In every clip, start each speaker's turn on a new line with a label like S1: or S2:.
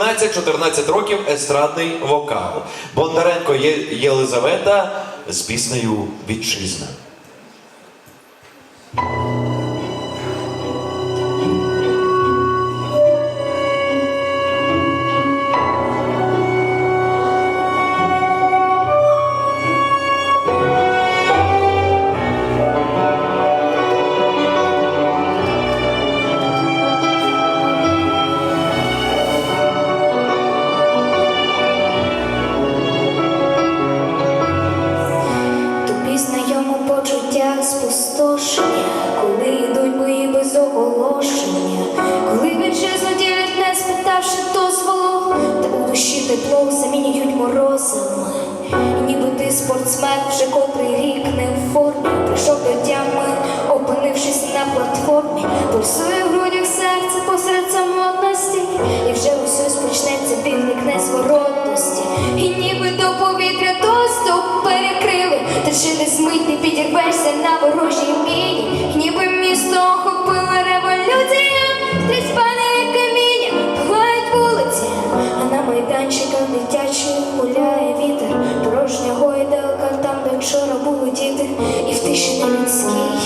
S1: 13-14 років естрадний вокал. Бондаренко Є- Єлизавета з піснею Вітчизна.
S2: Спустошення, коли йдуть бої без оголошення, коли вітчизну ділять, не спитавши дозволу, та у душі тепло замінюють морозами. Ніби ти спортсмен вже котрий рік не в формі, прийшов до тями, опинившись на платформі, пульсує в грудях серце посеред самотності, і вже ось почнеться відлік незворотності, і ніби до повітря доступ перекрили, та чи не змить не на ворожій міні, ніби місто охопила революція, стрість падає каміння, палають вулиці, а на майданчиках дитячих гуляє вітер, порожня гойдалка там, де вчора були діти, і в тиші нелюдській, мов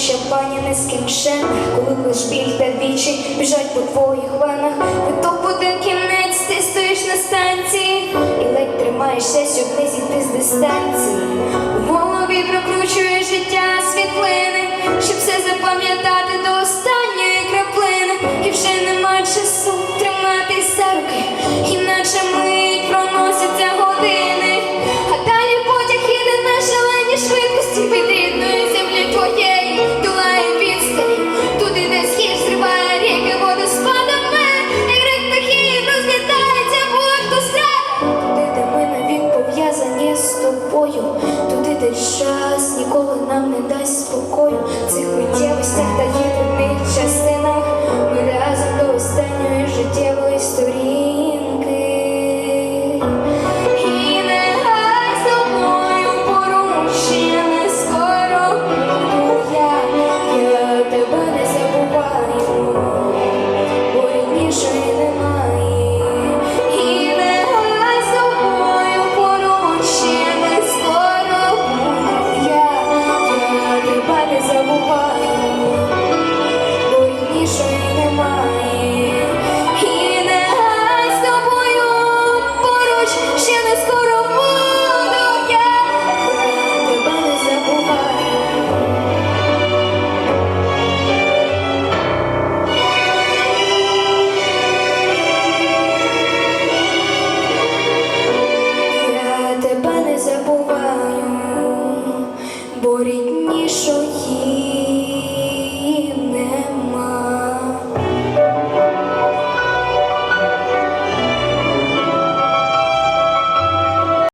S2: знайомо низьким нескінченне, коли лиш біль та вічі біжать по твоїх венах. Виток один кінець, ти стоїш на станції і ледь тримаєшся, щоб не зійти з дистанції. У голові прокручує життя світлини, щоб все запам'ятати нам не дасть спокою, цих миттєвостях